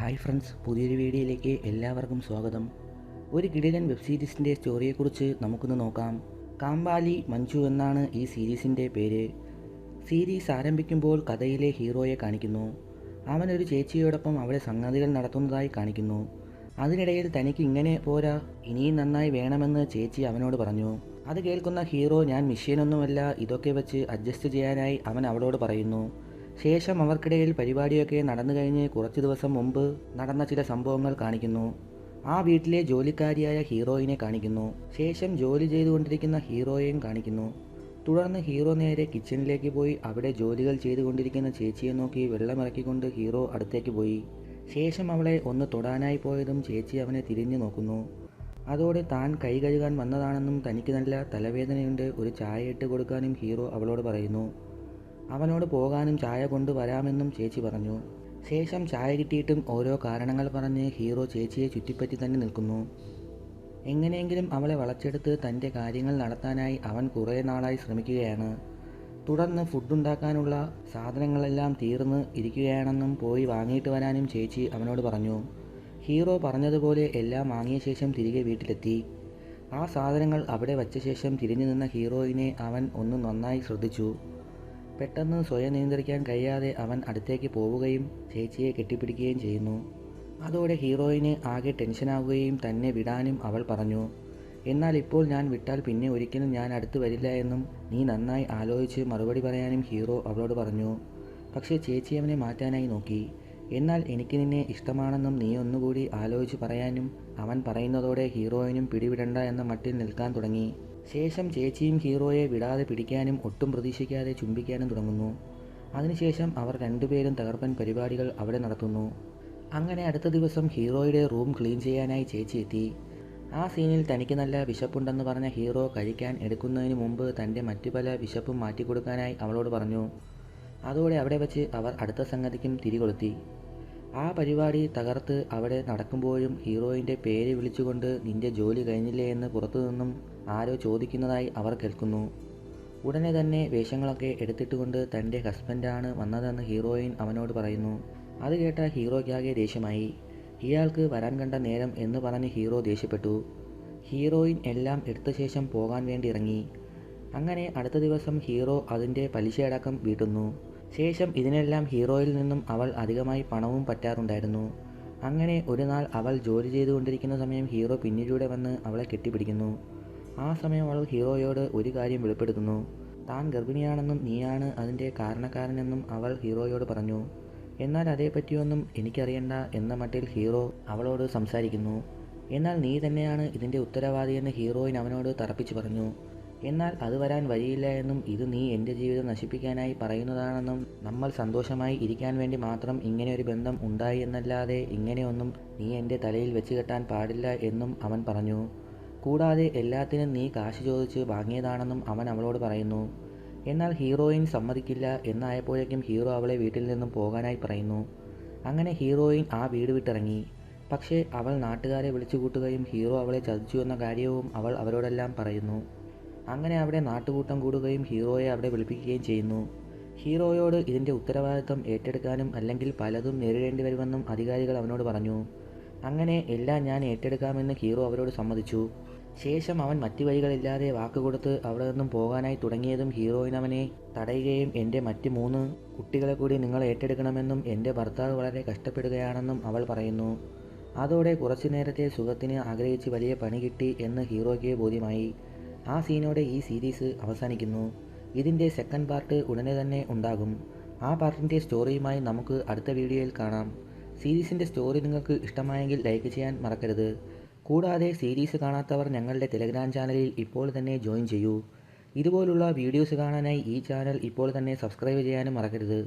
Hi friends പുതിയൊരു വീഡിയോയിലേക്ക് എല്ലാവർക്കും സ്വാഗതം. ഒരു കിടിലൻ വെബ് സീരീസിന്റെ സ്റ്റോറിയെക്കുറിച്ച് നമുക്കൊന്ന് നോക്കാം. കാമ്പാലി മഞ്ജു എന്നാണ് ഈ സീരീസിന്റെ പേര്. സീരീസ് ആരംഭിക്കുമ്പോൾ കഥയിലെ ഹീറോയെ കാണിക്കുന്നു. അവൻ ഒരു ചേച്ചിയോടൊപ്പം അവിടെ സംഗതികൾ നടത്തുന്നതായി കാണിക്കുന്നു. അതിനിടയിൽ തനിക്ക് ഇങ്ങനെ പോരാ ഇനിയും നന്നായി വേണമെന്ന് ചേച്ചി അവനോട് പറഞ്ഞു. അത് കേൾക്കുന്ന ഹീറോ ഞാൻ മിഷ്യനൊന്നുമല്ല ഇതൊക്കെ വെച്ച് അഡ്ജസ്റ്റ് ചെയ്യാനായി അവൻ അവളോട് പറയുന്നു. ശേഷം അവർക്കിടയിൽ പരിപാടിയൊക്കെ നടന്നു കഴിഞ്ഞ് കുറച്ച് ദിവസം മുമ്പ് നടന്ന ചില സംഭവങ്ങൾ കാണിക്കുന്നു. ആ വീട്ടിലെ ജോലിക്കാരിയായ ഹീറോയിനെ കാണിക്കുന്നു. ശേഷം ജോലി ചെയ്തുകൊണ്ടിരിക്കുന്ന ഹീറോയെയും കാണിക്കുന്നു. തുടർന്ന് ഹീറോ നേരെ കിച്ചണിലേക്ക് പോയി അവിടെ ജോലികൾ ചെയ്തുകൊണ്ടിരിക്കുന്ന ചേച്ചിയെ നോക്കി വെള്ളമിറക്കിക്കൊണ്ട് ഹീറോ അടുത്തേക്ക് പോയി. ശേഷം അവളെ ഒന്ന് തൊടാനായി പോയതും ചേച്ചി അവനെ തിരിഞ്ഞു നോക്കുന്നു. അതോടെ താൻ കൈ കഴുകാൻ വന്നതാണെന്നും തനിക്ക് നല്ല തലവേദനയുണ്ട് ഒരു ചായ ഇട്ട് കൊടുക്കാനും ഹീറോ അവളോട് പറയുന്നു. അവനോട് പോകാനും ചായ കൊണ്ടുവരാമെന്നും ചേച്ചി പറഞ്ഞു. ശേഷം ചായ കിട്ടിയിട്ടും ഓരോ കാരണങ്ങൾ പറഞ്ഞ് ഹീറോ ചേച്ചിയെ ചുറ്റിപ്പറ്റി തന്നെ നിൽക്കുന്നു. എങ്ങനെയെങ്കിലും അവളെ വളച്ചെടുത്ത് തന്റെ കാര്യങ്ങൾ നടത്താനായി അവൻ കുറേ നാളായി ശ്രമിക്കുകയാണ്. തുടർന്ന് ഫുഡുണ്ടാക്കാനുള്ള സാധനങ്ങളെല്ലാം തീർന്ന് ഇരിക്കുകയാണെന്നും പോയി വാങ്ങിയിട്ട് വരാനും ചേച്ചി അവനോട് പറഞ്ഞു. ഹീറോ പറഞ്ഞതുപോലെ എല്ലാം വാങ്ങിയ ശേഷം തിരികെ വീട്ടിലെത്തി. ആ സാധനങ്ങൾ അവിടെ വച്ച ശേഷം തിരിഞ്ഞു നിന്ന ഹീറോയിനെ അവൻ ഒന്ന് നന്നായി ശ്രദ്ധിച്ചു. പെട്ടെന്ന് സ്വയം നിയന്ത്രിക്കാൻ കഴിയാതെ അവൻ അടുത്തേക്ക് പോവുകയും ചേച്ചിയെ കെട്ടിപ്പിടിക്കുകയും ചെയ്യുന്നു. അതോടെ ഹീറോയിന് ആകെ ടെൻഷനാവുകയും തന്നെ വിടാനും അവൾ പറഞ്ഞു. എന്നാൽ ഇപ്പോൾ ഞാൻ വിട്ടാൽ പിന്നെ ഒരിക്കലും ഞാൻ അടുത്ത് വരില്ല എന്നും നീ നന്നായി ആലോചിച്ച് മറുപടി പറയാനും ഹീറോ അവളോട് പറഞ്ഞു. പക്ഷേ ചേച്ചി അവനെ മാറ്റാനായി നോക്കി. എന്നാൽ എനിക്ക് നിന്നെ ഇഷ്ടമാണെന്നും നീ ഒന്നുകൂടി ആലോചിച്ച് പറയാനും അവൻ പറയുന്നതോടെ ഹീറോയിനും പിടിവിടണ്ട എന്ന മട്ടിൽ നിൽക്കാൻ തുടങ്ങി. ശേഷം ചേച്ചിയും ഹീറോയെ വിടാതെ പിടിക്കാനും ഒട്ടും പ്രതീക്ഷിക്കാതെ ചുംബിക്കാനും തുടങ്ങുന്നു. അതിനുശേഷം അവർ രണ്ടുപേരും തകർപ്പൻ പരിപാടികൾ അവിടെ നടത്തുന്നു. അങ്ങനെ അടുത്ത ദിവസം ഹീറോയുടെ റൂം ക്ലീൻ ചെയ്യാനായി ചേച്ചി എത്തി. ആ സീനിൽ തനിക്ക് നല്ല വിശപ്പുണ്ടെന്ന് പറഞ്ഞ ഹീറോ കഴിക്കാൻ എടുക്കുന്നതിന് മുമ്പ് തന്റെ മറ്റു പല വിശപ്പും മാറ്റിക്കൊടുക്കാനായി അവളോട് പറഞ്ഞു. അതോടെ അവിടെ വെച്ച് അവർ അടുത്ത സംഗതിക്കും തിരികൊളുത്തി. ആ പരിപാടി തകർത്ത് അവിടെ നടക്കുമ്പോഴും ഹീറോയിന്റെ പേര് വിളിച്ചുകൊണ്ട് നിന്റെ ജോലി കഴിഞ്ഞില്ലേ എന്ന് പുറത്തു നിന്നും ആരോ ചോദിക്കുന്നതായി അവർ കേൾക്കുന്നു. ഉടനെ തന്നെ വേഷങ്ങളൊക്കെ എടുത്തിട്ടുകൊണ്ട് തന്റെ ഹസ്ബൻഡാണ് വന്നതെന്ന് ഹീറോയിൻ അവനോട് പറയുന്നു. അത് കേട്ട ഹീറോയ്ക്കാകെ ദേഷ്യമായി. ഇയാൾക്ക് വരാൻ കണ്ട നേരം എന്ന് പറഞ്ഞ് ഹീറോ ദേഷ്യപ്പെട്ടു. ഹീറോയിൻ എല്ലാം എടുത്ത ശേഷം പോകാൻ വേണ്ടി ഇറങ്ങി. അങ്ങനെ അടുത്ത ദിവസം ഹീറോ അതിന്റെ പലിശയടക്കം വീട്ടുന്നു. ശേഷം ഇതിനെല്ലാം ഹീറോയിൽ നിന്നും അവൾ അധികമായി പണവും പറ്റാറുണ്ടായിരുന്നു. അങ്ങനെ ഒരു നാൾ അവൾ ജോലി ചെയ്തുകൊണ്ടിരിക്കുന്ന സമയം ഹീറോ പിന്നിലൂടെ വന്ന് അവളെ കെട്ടിപ്പിടിക്കുന്നു. ആ സമയം അവൾ ഹീറോയോട് ഒരു കാര്യം വെളിപ്പെടുത്തുന്നു. താൻ ഗർഭിണിയാണെന്നും നീയാണ് അതിന്റെ കാരണക്കാരനെന്നും അവൾ ഹീറോയോട് പറഞ്ഞു. എന്നാൽ അതേപ്പറ്റിയൊന്നും എനിക്കറിയണ്ട എന്ന മട്ടിൽ ഹീറോ അവളോട് സംസാരിക്കുന്നു. എന്നാൽ നീ തന്നെയാണ് ഇതിന്റെ ഉത്തരവാദിയെന്ന് ഹീറോയിൻ അവനോട് തറപ്പിച്ചു പറഞ്ഞു. എന്നാൽ അത് വരാൻ വഴിയില്ല എന്നും ഇത് നീ എന്റെ ജീവിതം നശിപ്പിക്കാനായി പറയുന്നതാണെന്നും നമ്മൾ സന്തോഷമായി ഇരിക്കാൻ വേണ്ടി മാത്രം ഇങ്ങനെ ഒരു ബന്ധം ഉണ്ടായി എന്നല്ലാതെ ഇങ്ങനെയൊന്നും നീ എന്റെ തലയിൽ വെച്ച് കെട്ടാൻ പാടില്ല എന്നും അവൻ പറഞ്ഞു. കൂടാതെ എല്ലാത്തിനും നീ കാശ് ചോദിച്ച് വാങ്ങിയതാണെന്നും അവൻ അവളോട് പറയുന്നു. എന്നാൽ ഹീറോയിൻ സമ്മതിക്കില്ല എന്നായപ്പോഴേക്കും ഹീറോ അവളെ വീട്ടിൽ നിന്നും പോകാനായി പറയുന്നു. അങ്ങനെ ഹീറോയിൻ ആ വീട് വിട്ടിറങ്ങി. പക്ഷേ അവൾ നാട്ടുകാരെ വിളിച്ചുകൂട്ടുകയും ഹീറോ അവളെ ചതിച്ചു എന്ന കാര്യവും അവൾ അവരോടെല്ലാം പറയുന്നു. അങ്ങനെ അവിടെ നാട്ടുകൂട്ടം കൂടുകയും ഹീറോയെ അവിടെ വിളിപ്പിക്കുകയും ചെയ്യുന്നു. ഹീറോയോട് ഇതിന്റെ ഉത്തരവാദിത്വം ഏറ്റെടുക്കാനും അല്ലെങ്കിൽ പലതും നേരിടേണ്ടി വരുമെന്നും അധികാരികൾ അവനോട് പറഞ്ഞു. അങ്ങനെ എല്ലാം ഞാൻ ഏറ്റെടുക്കാമെന്ന് ഹീറോ അവരോട് സമ്മതിച്ചു. ശേഷം അവൻ മറ്റു വഴികളില്ലാതെ വാക്കുകൊടുത്ത് അവിടെ നിന്നും പോകാനായി തുടങ്ങിയതും ഹീറോയിൻ അവനെ തടയുകയും എന്റെ മറ്റ് മൂന്ന് കുട്ടികളെ കൂടി നിങ്ങൾ ഏറ്റെടുക്കണമെന്നും എന്റെ ഭർത്താവ് വളരെ കഷ്ടപ്പെടുകയാണെന്നും അവൾ പറയുന്നു. അതോടെ കുറച്ചു നേരത്തെ സുഖത്തിന് ആഗ്രഹിച്ച് വലിയ പണി കിട്ടി എന്ന് ഹീറോയ്ക്ക് ബോധ്യമായി. ആ സീനോടെ ഈ സീരീസ് അവസാനിക്കുന്നു. ഇതിന്റെ സെക്കൻഡ് പാർട്ട് ഉടനെ തന്നെ ഉണ്ടാകും. ആ പാർട്ടിന്റെ സ്റ്റോറിയുമായി നമുക്ക് അടുത്ത വീഡിയോയിൽ കാണാം. സീരീസിന്റെ സ്റ്റോറി നിങ്ങൾക്ക് ഇഷ്ടമായെങ്കിൽ ലൈക്ക് ചെയ്യാൻ മറക്കരുത്. കൂടാതെ സീരീസ് കാണാത്തവർ ഞങ്ങളുടെ ടെലഗ്രാം ചാനലിൽ ഇപ്പോൾ തന്നെ ജോയിൻ ചെയ്യൂ. ഇതുപോലുള്ള വീഡിയോസ് കാണാനായി ഈ ചാനൽ ഇപ്പോൾ തന്നെ സബ്സ്ക്രൈബ് ചെയ്യാനും മറക്കരുത്.